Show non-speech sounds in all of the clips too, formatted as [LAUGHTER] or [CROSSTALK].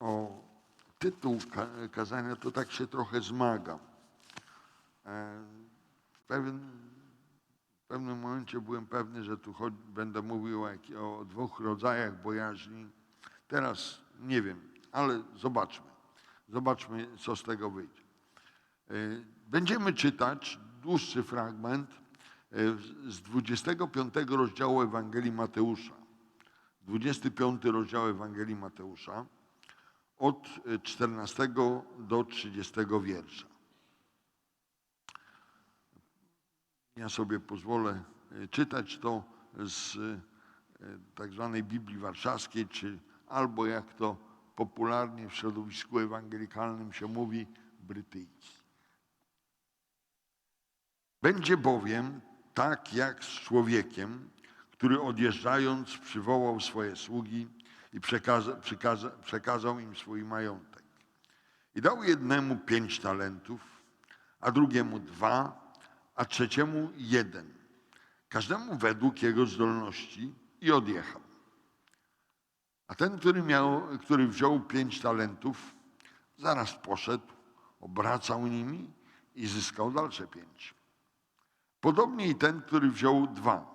o tytuł ka- kazania, to tak się trochę zmagam. E, W pewien, w pewnym momencie byłem pewny, że tu chodzi, będę mówił o, o dwóch rodzajach bojaźni. Teraz nie wiem, ale zobaczmy. Zobaczmy, co z tego wyjdzie. E, Będziemy czytać dłuższy fragment e, z 25 rozdziału Ewangelii Mateusza. 25 rozdział Ewangelii Mateusza od e, 14 do 30 wiersza. Ja sobie pozwolę e, czytać to z e, tak zwanej Biblii Warszawskiej, czy albo jak to popularnie w środowisku ewangelikalnym się mówi, brytyjki. Będzie bowiem tak jak z człowiekiem, który odjeżdżając przywołał swoje sługi i przekaza, przykaza, przekazał im swój majątek. I dał jednemu pięć talentów, a drugiemu dwa, a trzeciemu jeden. Każdemu według jego zdolności i odjechał. A ten, który, miał, który wziął pięć talentów, zaraz poszedł, obracał nimi i zyskał dalsze pięć. Podobnie i ten, który wziął dwa,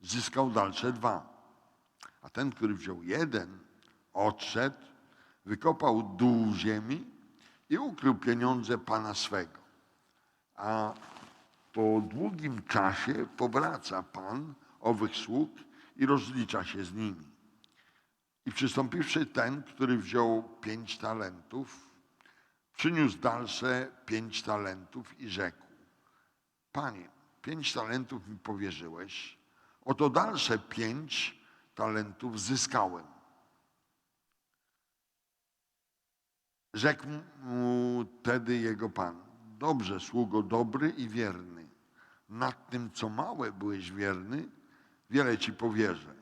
zyskał dalsze dwa. A ten, który wziął jeden, odszedł, wykopał dół ziemi i ukrył pieniądze pana swego. A po długim czasie powraca pan owych sług i rozlicza się z nimi. I przystąpiwszy ten, który wziął pięć talentów, przyniósł dalsze pięć talentów i rzekł: Panie, pięć talentów mi powierzyłeś, oto dalsze pięć talentów zyskałem. Rzekł mu tedy jego pan: Dobrze, sługo dobry i wierny. Nad tym, co małe byłeś wierny, wiele ci powierzę.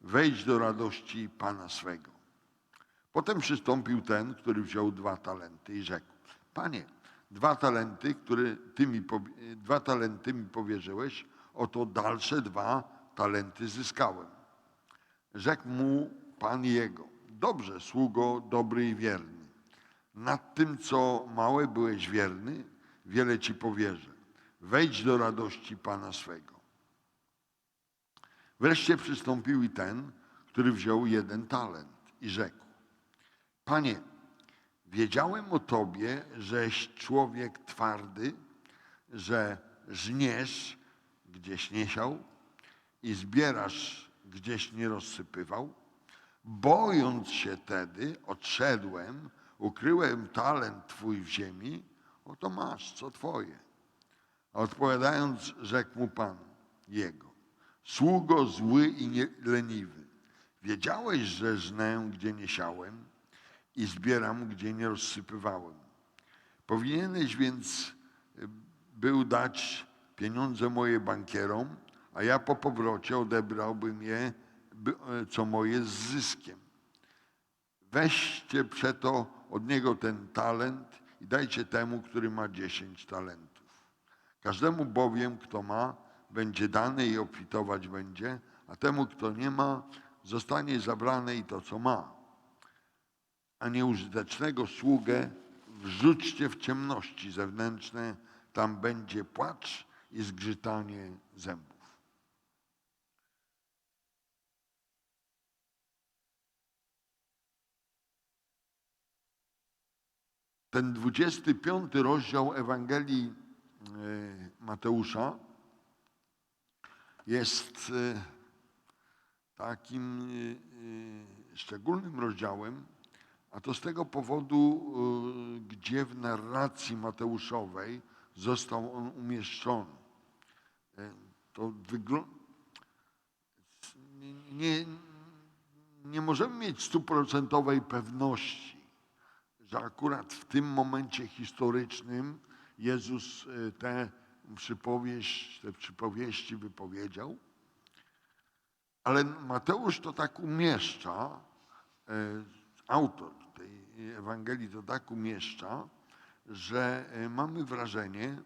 Wejdź do radości pana swego. Potem przystąpił ten, który wziął dwa talenty i rzekł: Panie, dwa talenty, które ty mi, dwa talenty mi powierzyłeś, oto dalsze dwa talenty zyskałem. Rzekł mu pan jego: Dobrze, sługo dobry i wierny. Nad tym, co małe byłeś wierny, wiele ci powierzę. Wejdź do radości pana swego. Wreszcie przystąpił i ten, który wziął jeden talent i rzekł: Panie, wiedziałem o tobie, żeś człowiek twardy, że żniesz, gdzieś nie siał i zbierasz, gdzieś nie rozsypywał. Bojąc się tedy, odszedłem, ukryłem talent twój w ziemi, oto masz, co twoje. Odpowiadając, rzekł mu Pan jego, sługo zły i nie- leniwy, wiedziałeś, że żnę, gdzie nie siałem i zbieram, gdzie nie rozsypywałem. Powinieneś więc y, był dać pieniądze moje bankierom, a ja po powrocie odebrałbym je, e, co moje z zyskiem. Weźcie przeto od niego ten talent i dajcie temu, który ma dziesięć talentów. Każdemu bowiem, kto ma, będzie dane i obfitować będzie, a temu, kto nie ma, zostanie zabrane i to, co ma. A nieużytecznego sługę wrzućcie w ciemności zewnętrzne, tam będzie płacz i zgrzytanie zębów. Ten 25 rozdział Ewangelii e, Mateusza jest e, takim e, szczególnym rozdziałem, a to z tego powodu, gdzie w narracji Mateuszowej został on umieszczony. To wygląda. Nie, nie możemy mieć stuprocentowej pewności, że akurat w tym momencie historycznym Jezus e, tę przypowieść, te przypowieści wypowiedział. Ale Mateusz to tak umieszcza, e, autor tej Ewangelii to tak umieszcza, że e, mamy wrażenie,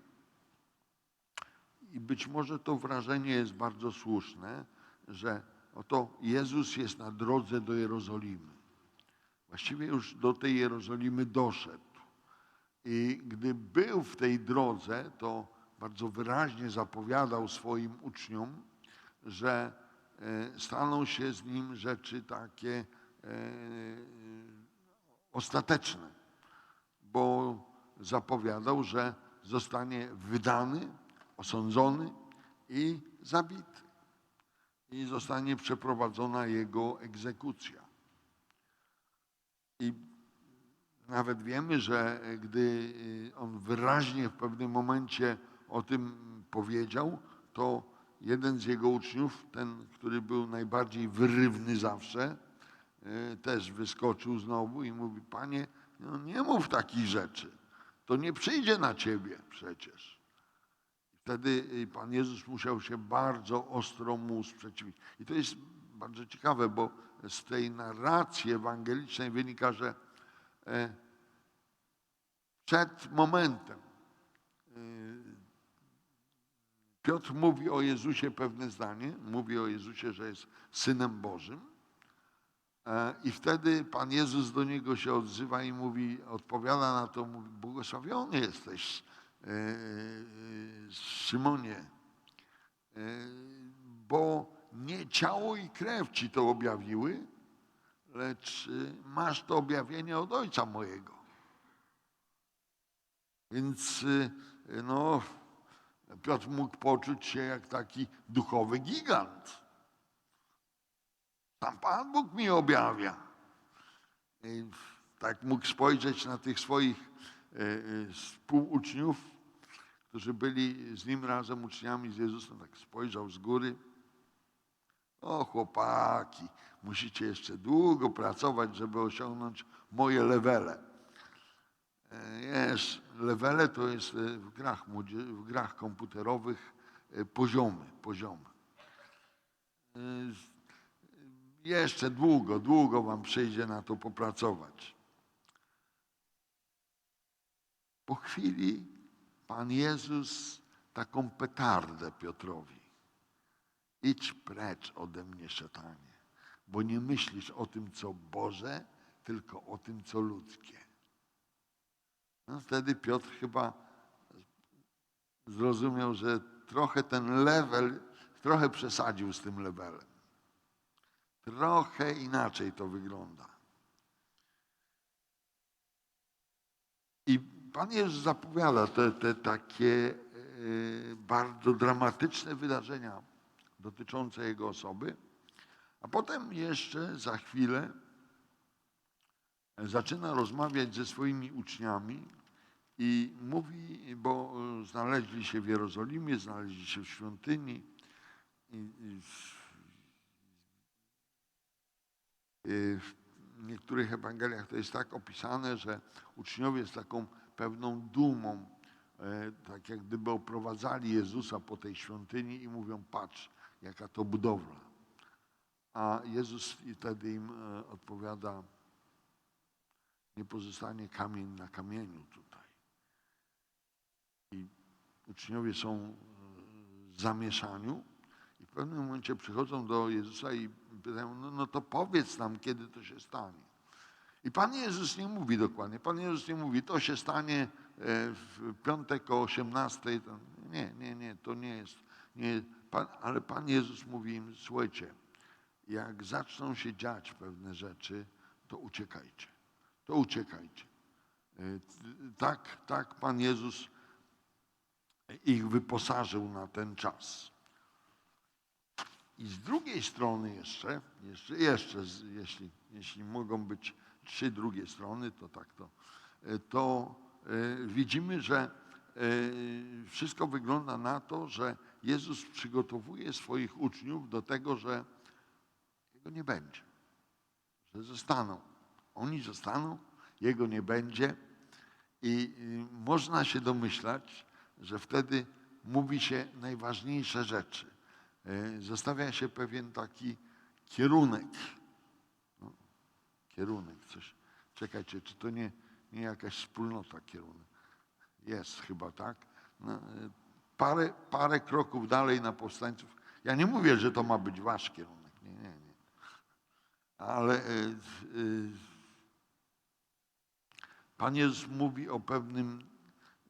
i być może to wrażenie jest bardzo słuszne, że oto Jezus jest na drodze do Jerozolimy. Właściwie już do tej Jerozolimy doszedł. I gdy był w tej drodze, to bardzo wyraźnie zapowiadał swoim uczniom, że e, staną się z nim rzeczy takie e, ostateczne, bo zapowiadał, że zostanie wydany, osądzony i zabity. I zostanie przeprowadzona jego egzekucja. I nawet wiemy, że gdy y, on wyraźnie w pewnym momencie o tym powiedział, to jeden z jego uczniów, ten, który był najbardziej wyrywny zawsze, y, też wyskoczył znowu i mówi: Panie, no nie mów takich rzeczy. To nie przyjdzie na ciebie przecież. Wtedy y, Pan Jezus musiał się bardzo ostro mu sprzeciwić. I to jest bardzo ciekawe, bo z tej narracji ewangelicznej wynika, że e, przed momentem y, Piotr mówi o Jezusie pewne zdanie, mówi o Jezusie, że jest Synem Bożym. E, I wtedy Pan Jezus do niego się odzywa i mówi, odpowiada na to, mówi, błogosławiony jesteś, e, e, Szymonie, e, bo ciało i krew ci to objawiły, lecz e, masz to objawienie od Ojca mojego. Więc e, no, Piotr mógł poczuć się jak taki duchowy gigant. Tam Pan Bóg mi objawia. I tak mógł spojrzeć na tych swoich e, współuczniów, którzy byli z nim razem uczniami z Jezusem, tak spojrzał z góry. O chłopaki, musicie jeszcze długo pracować, żeby osiągnąć moje levele. E, Wiesz, levele to jest e, w grach, w grach komputerowych e, poziomy, poziomy. Jeszcze długo, długo wam przyjdzie na to popracować. Po chwili Pan Jezus taką petardę Piotrowi. Idź precz ode mnie, szatanie, bo nie myślisz o tym, co Boże, tylko o tym, co ludzkie. No wtedy Piotr chyba zrozumiał, że trochę ten level, trochę przesadził z tym levelem. Trochę inaczej to wygląda. I Pan Jezus zapowiada te, te takie e, bardzo dramatyczne wydarzenia dotyczące Jego osoby, a potem jeszcze za chwilę zaczyna rozmawiać ze swoimi uczniami i mówi, bo znaleźli się w Jerozolimie, znaleźli się w świątyni i, i w, y, niektórych Ewangeliach to jest tak opisane, że uczniowie z taką pewną dumą, e, tak jak gdyby oprowadzali Jezusa po tej świątyni i mówią, patrz, jaka to budowla. A Jezus wtedy im e, odpowiada, nie pozostanie kamień na kamieniu tutaj. I uczniowie są e, w zamieszaniu i w pewnym momencie przychodzą do Jezusa i pytają, no, no to powiedz nam, kiedy to się stanie. I Pan Jezus nie mówi dokładnie. Pan Jezus nie mówi, to się stanie e, w piątek o 18. To nie, nie, nie, to nie jest. Nie, pan, ale Pan Jezus mówi im, słuchajcie, jak zaczną się dziać pewne rzeczy, to uciekajcie. To uciekajcie. E, Tak, tak Pan Jezus ich wyposażył na ten czas. I z drugiej strony jeszcze, jeszcze, jeszcze jeśli, jeśli mogą być trzy drugie strony, to tak to, e, to e, widzimy, że wszystko wygląda na to, że Jezus przygotowuje swoich uczniów do tego, że Jego nie będzie, że zostaną. Oni zostaną, Jego nie będzie i można się domyślać, że wtedy mówi się najważniejsze rzeczy. E, Zostawia się pewien taki kierunek. No, kierunek, coś. Czekajcie, czy to nie, nie jakaś wspólnota kierunek? Jest chyba, tak? No, e, parę, parę kroków dalej na powstańców. Ja nie mówię, że to ma być wasz kierunek. Nie, nie, nie. Ale e, e, Pan Jezus mówi o pewnym,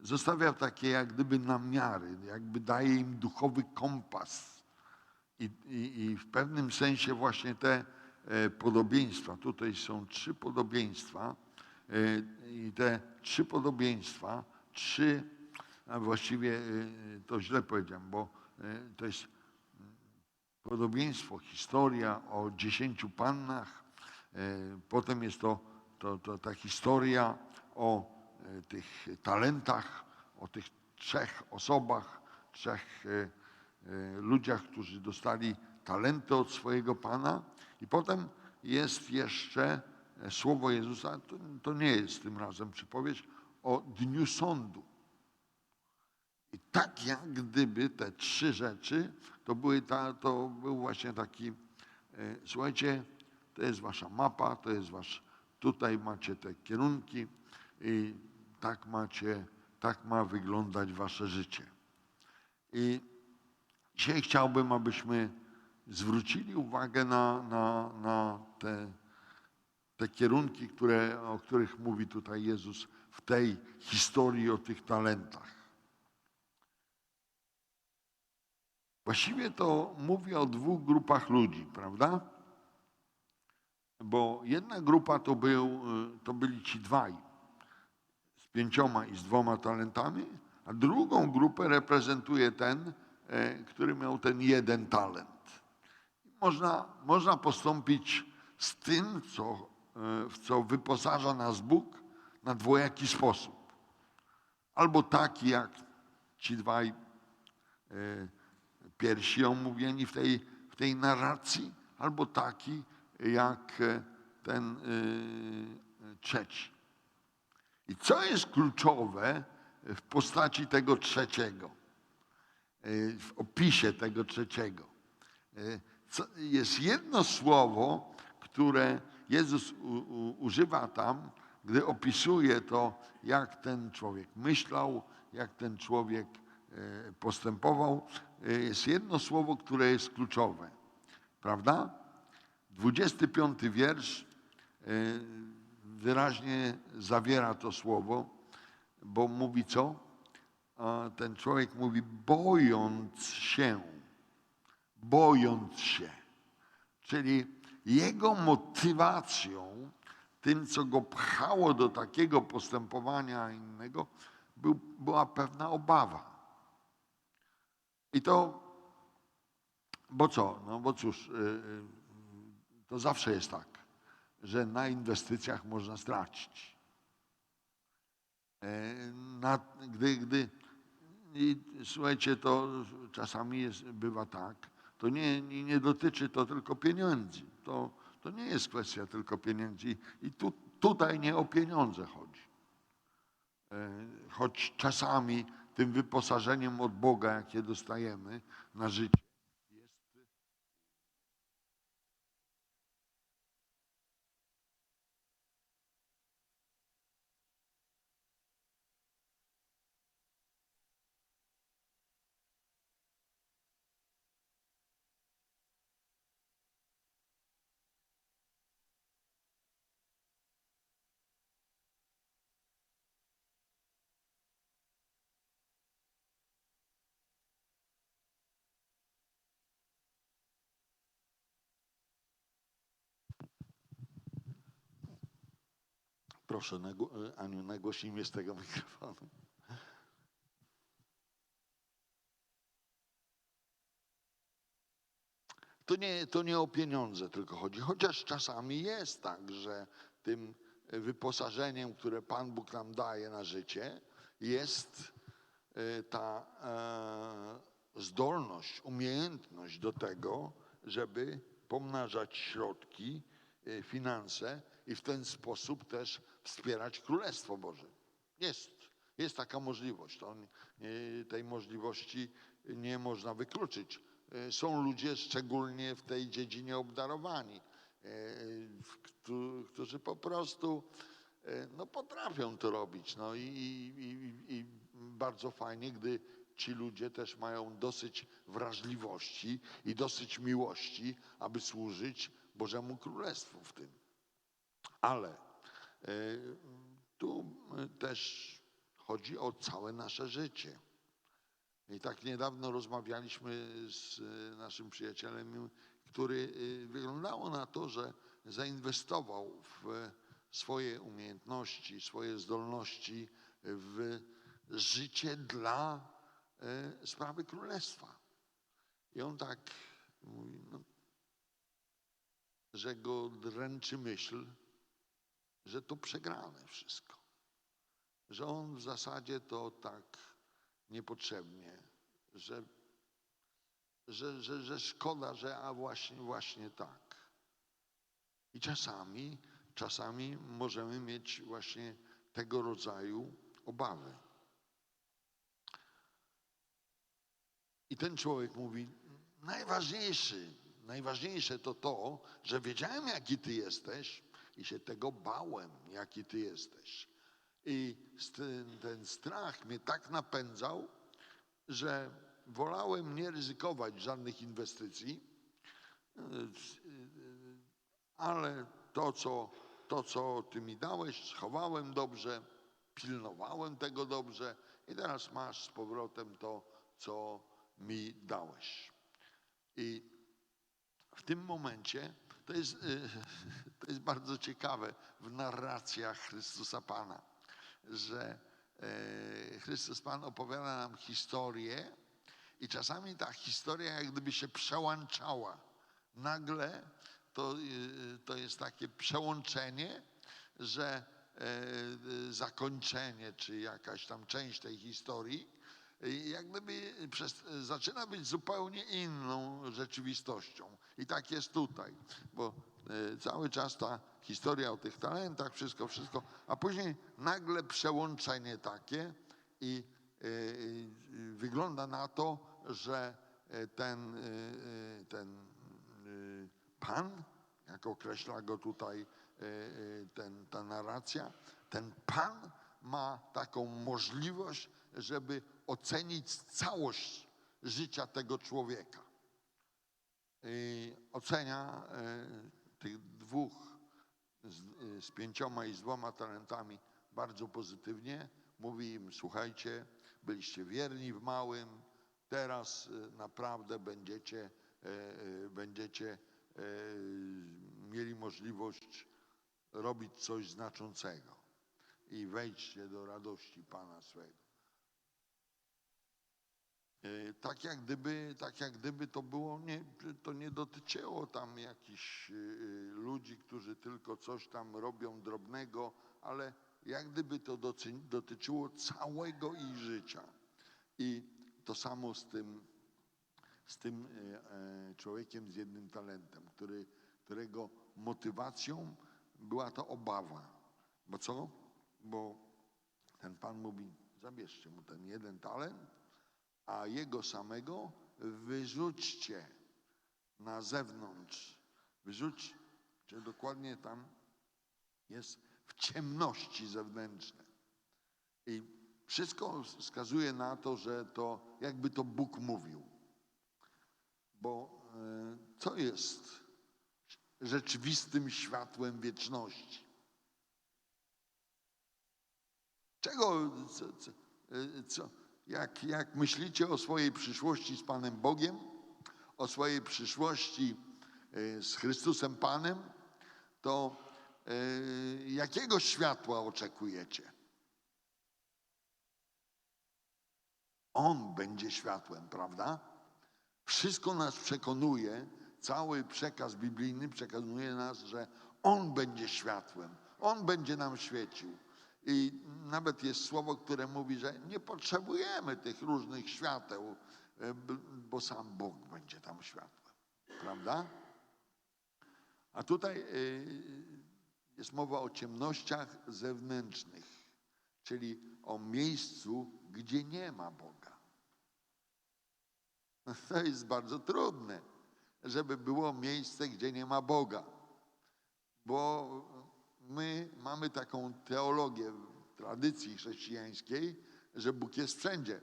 zostawia takie jak gdyby namiary, jakby daje im duchowy kompas. I, i, i w pewnym sensie właśnie te e, podobieństwa, tutaj są trzy podobieństwa, i te trzy podobieństwa, trzy, a właściwie e, to źle powiedziałem, bo e, to jest podobieństwo, historia o dziesięciu pannach. Potem jest to, to, to ta historia o tych talentach, o tych trzech osobach, trzech ludziach, którzy dostali talenty od swojego Pana. I potem jest jeszcze e, słowo Jezusa, to, to nie jest tym razem przypowieść, o dniu sądu. I tak jak gdyby te trzy rzeczy, to, były ta, to był właśnie taki, e, słuchajcie, to jest wasza mapa, to jest wasz, tutaj macie te kierunki i tak macie, tak ma wyglądać wasze życie. I dzisiaj chciałbym, abyśmy zwrócili uwagę na, na, na te, te kierunki, które, o których mówi tutaj Jezus w tej historii o tych talentach. Właściwie to mówi o dwóch grupach ludzi, prawda? Bo jedna grupa to, był, y, to byli ci dwaj z pięcioma i z dwoma talentami, a drugą grupę reprezentuje ten, e, który miał ten jeden talent. Można, można postąpić z tym, co, e, w co wyposaża nas Bóg, na dwojaki sposób. Albo taki, jak ci dwaj e, pierwsi omówieni w tej, w tej narracji, albo taki jak e, ten y, trzeci. I co jest kluczowe w postaci tego trzeciego, y, w opisie tego trzeciego? Co, jest jedno słowo, które Jezus u, u, używa tam, gdy opisuje to, jak ten człowiek myślał, jak ten człowiek e, postępował. E, Jest jedno słowo, które jest kluczowe. Prawda? 25 wiersz e, wyraźnie zawiera to słowo, bo mówi co? Ten człowiek mówi, bojąc się, bojąc się. Czyli jego motywacją, tym, co go pchało do takiego postępowania innego, był, była pewna obawa. I to, bo co? No bo cóż, y, y, to zawsze jest tak, że na inwestycjach można stracić. E, Na, gdy, gdy, i słuchajcie, to czasami jest, bywa tak, to nie, nie, nie dotyczy to tylko pieniędzy. To, to nie jest kwestia tylko pieniędzy. I tu, tutaj nie o pieniądze chodzi. E, Choć czasami tym wyposażeniem od Boga, jakie dostajemy na życie, Proszę, nagło- Aniu, nagłośnij mnie z tego [LAUGHS] mikrofonu. To nie, to nie o pieniądze tylko chodzi, chociaż czasami jest tak, że tym wyposażeniem, które Pan Bóg nam daje na życie, jest e, ta e, zdolność, umiejętność do tego, żeby pomnażać środki, e, finanse i w ten sposób też wspierać Królestwo Boże. Jest, jest taka możliwość. To, tej możliwości nie można wykluczyć. E, Są ludzie szczególnie w tej dziedzinie obdarowani, e, któ- którzy po prostu e, no, potrafią to robić. No, i, i, i, bardzo fajnie, gdy ci ludzie też mają dosyć wrażliwości i dosyć miłości, aby służyć Bożemu Królestwu w tym. Ale tu y, też chodzi o całe nasze życie. I tak niedawno rozmawialiśmy z y, naszym przyjacielem, który y, wyglądało na to, że zainwestował w swoje umiejętności, swoje zdolności, w życie dla y, sprawy królestwa. I on tak mówi, no, że go dręczy myśl, że to przegrane wszystko. Że on w zasadzie to tak niepotrzebnie, że, że, że, że szkoda, że a właśnie, właśnie tak. I czasami, czasami możemy mieć właśnie tego rodzaju obawy. I ten człowiek mówi, najważniejszy, najważniejsze to to, że wiedziałem, jaki ty jesteś i się tego bałem, jaki ty jesteś. I ten, strach mnie tak napędzał, że wolałem nie ryzykować żadnych inwestycji, ale to, co, to, co ty mi dałeś, schowałem dobrze, pilnowałem tego dobrze i teraz masz z powrotem to, co mi dałeś. I w tym momencie to jest, y, to jest bardzo ciekawe w narracjach Chrystusa Pana, że e, Chrystus Pan opowiada nam historię i czasami ta historia jak gdyby się przełączała. Nagle to, y, to jest takie przełączenie, że e, zakończenie, czy jakaś tam część tej historii, jak gdyby przez, zaczyna być zupełnie inną rzeczywistością. I tak jest tutaj, bo e, cały czas ta historia o tych talentach, wszystko, wszystko, a później nagle przełączenie takie i e, wygląda na to, że e, ten, ten pan, jak określa go tutaj ten, ta narracja, ten pan ma taką możliwość, żeby ocenić całość życia tego człowieka. I ocenia e, tych dwóch z, e, z pięcioma i z dwoma talentami bardzo pozytywnie. Mówi im, słuchajcie, byliście wierni w małym, teraz e, naprawdę będziecie, będziecie mieli możliwość robić coś znaczącego i wejdźcie do radości Pana swego. E, Tak jak gdyby, tak jak gdyby to było, nie, to nie dotyczyło tam jakichś e, ludzi, którzy tylko coś tam robią drobnego, ale jak gdyby to dotyczyło całego ich życia. I to samo z tym, z tym e, człowiekiem z jednym talentem, który, którego motywacją była to obawa. Bo co? Bo ten pan mówi, zabierzcie mu ten jeden talent, a jego samego wyrzućcie na zewnątrz. Wyrzućcie, dokładnie tam jest w ciemności zewnętrznej. I wszystko wskazuje na to, że to jakby to Bóg mówił. Bo e, co jest rzeczywistym światłem wieczności? Czego, co, co, e, co, jak, jak myślicie o swojej przyszłości z Panem Bogiem, o swojej przyszłości e, z Chrystusem Panem, to e, jakiego światła oczekujecie? On będzie światłem, prawda? Wszystko nas przekonuje, cały przekaz biblijny przekonuje nas, że On będzie światłem, On będzie nam świecił. I nawet jest słowo, które mówi, że nie potrzebujemy tych różnych świateł, e, bo sam Bóg będzie tam światłem, prawda? A tutaj y, jest mowa o ciemnościach zewnętrznych, czyli o miejscu, gdzie nie ma Boga. [LAUGHS] To jest bardzo trudne, żeby było miejsce, gdzie nie ma Boga. Bo my mamy taką teologię w tradycji chrześcijańskiej, że Bóg jest wszędzie.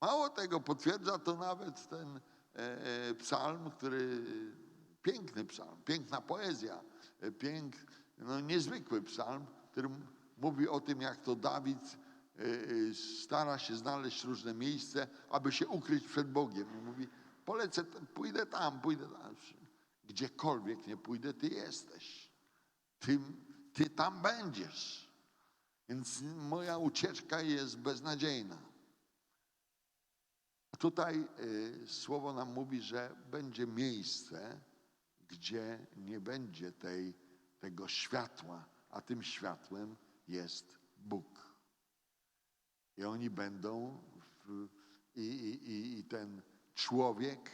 Mało tego, potwierdza to nawet ten e, e, psalm, który piękny psalm, piękna poezja, e, pięk, no, niezwykły psalm, który mówi o tym, jak to Dawid stara się znaleźć różne miejsce, aby się ukryć przed Bogiem. I mówi, polecę, pójdę tam, pójdę tam. Gdziekolwiek nie pójdę, Ty jesteś. Ty, ty tam będziesz. Więc moja ucieczka jest beznadziejna. Tutaj y, słowo nam mówi, że będzie miejsce, gdzie nie będzie tej, tego światła, a tym światłem jest Bóg. I oni będą, w, i, i, i- i ten człowiek,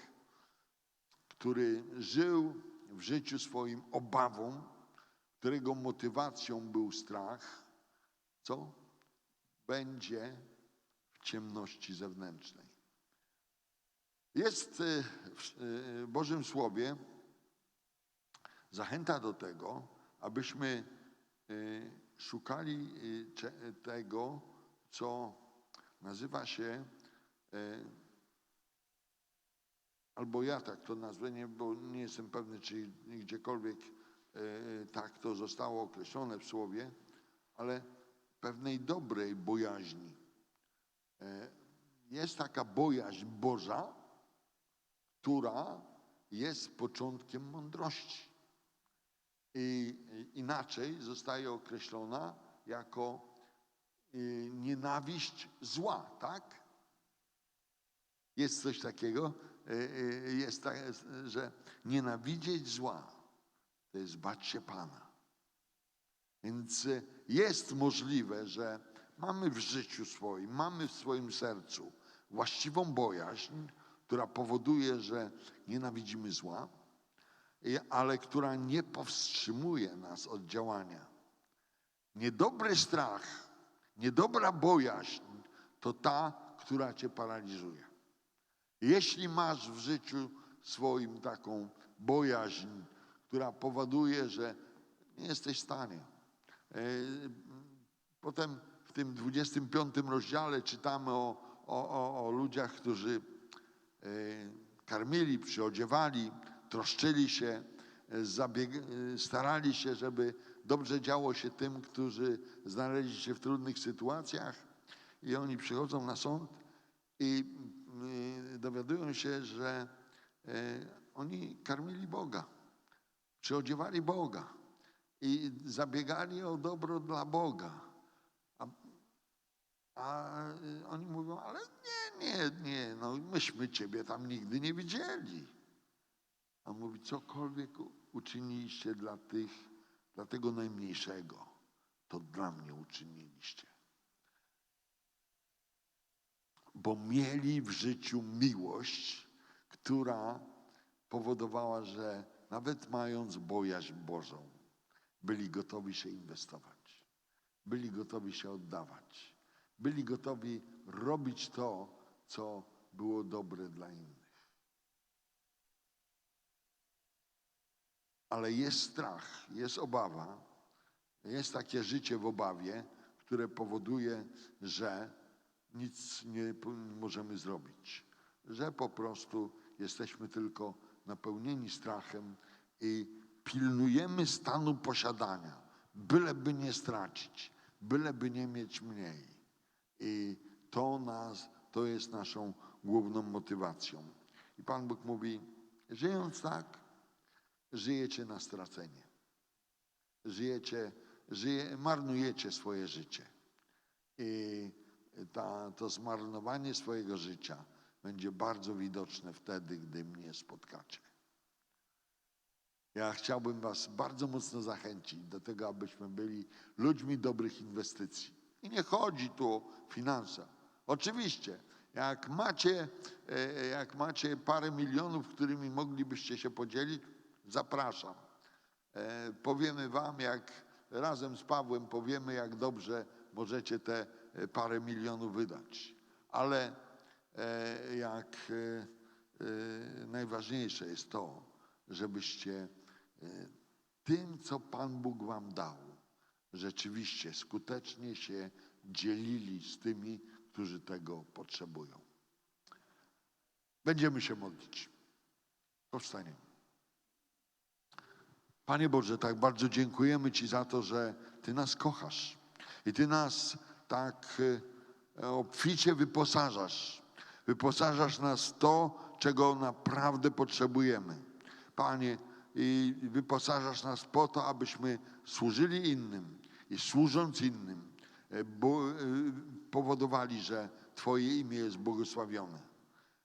który żył w życiu swoim obawą, którego motywacją był strach, co? Będzie w ciemności zewnętrznej. Jest y, w y, Bożym Słowie zachęta do tego, abyśmy y, szukali tego, co nazywa się, albo ja tak to nazwę, nie, bo nie jestem pewny, czy gdziekolwiek tak to zostało określone w Słowie, ale pewnej dobrej bojaźni. E, Jest taka bojaźń Boża, która jest początkiem mądrości. I inaczej zostaje określona jako nienawiść zła, tak? Jest coś takiego, jest tak, że nienawidzieć zła to jest bać się Pana. Więc jest możliwe, że mamy w życiu swoim, mamy w swoim sercu właściwą bojaźń, która powoduje, że nienawidzimy zła, ale która nie powstrzymuje nas od działania. Niedobry strach, niedobra bojaźń to ta, która cię paraliżuje. Jeśli masz w życiu swoim taką bojaźń, która powoduje, że nie jesteś w stanie. E, Potem w tym 25 rozdziale czytamy o, o, o, ludziach, którzy e, karmili, przyodziewali, troszczyli się, e, starali się, żeby dobrze działo się tym, którzy znaleźli się w trudnych sytuacjach. I oni przychodzą na sąd i dowiadują się, że oni karmili Boga, przyodziewali Boga i zabiegali o dobro dla Boga. A, a oni mówią, ale nie, nie, nie, no myśmy Ciebie tam nigdy nie widzieli. A on mówi, cokolwiek uczyniliście dla tych, dla tego najmniejszego, to dla mnie uczyniliście. Bo mieli w życiu miłość, która powodowała, że nawet mając bojaźń Bożą, byli gotowi się inwestować, byli gotowi się oddawać, byli gotowi robić to, co było dobre dla innych. Ale jest strach, jest obawa, jest takie życie w obawie, które powoduje, że nic nie możemy zrobić, że po prostu jesteśmy tylko napełnieni strachem i pilnujemy stanu posiadania, byleby nie stracić, byleby nie mieć mniej. I to nas, to jest naszą główną motywacją. I Pan Bóg mówi, żyjąc tak, żyjecie na stracenie. Żyjecie, żyje, marnujecie swoje życie. I ta, to zmarnowanie swojego życia będzie bardzo widoczne wtedy, gdy mnie spotkacie. Ja chciałbym Was bardzo mocno zachęcić do tego, abyśmy byli ludźmi dobrych inwestycji. I nie chodzi tu o finanse. Oczywiście, jak macie, e, jak macie parę milionów, którymi moglibyście się podzielić, zapraszam. E, Powiemy Wam, jak razem z Pawłem powiemy, jak dobrze możecie te e, parę milionów wydać. Ale e, jak e, e, najważniejsze jest to, żebyście e, tym, co Pan Bóg Wam dał, rzeczywiście skutecznie się dzielili z tymi, którzy tego potrzebują. Będziemy się modlić. Powstaniemy. Panie Boże, tak bardzo dziękujemy Ci za to, że Ty nas kochasz. I Ty nas tak e, obficie wyposażasz. Wyposażasz nas w to, czego naprawdę potrzebujemy. Panie, i wyposażasz nas po to, abyśmy służyli innym i służąc innym, e, bo, e, powodowali, że Twoje imię jest błogosławione.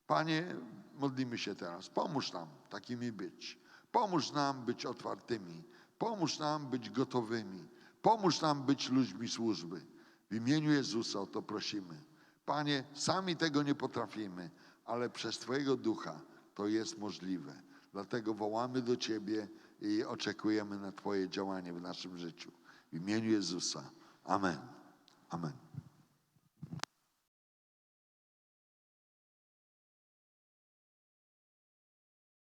Panie, modlimy się teraz. Pomóż nam takimi być. Pomóż nam być otwartymi. Pomóż nam być gotowymi. Pomóż nam być ludźmi służby. W imieniu Jezusa o to prosimy. Panie, sami tego nie potrafimy, ale przez Twojego ducha to jest możliwe. Dlatego wołamy do Ciebie i oczekujemy na Twoje działanie w naszym życiu. W imieniu Jezusa. Amen. Amen.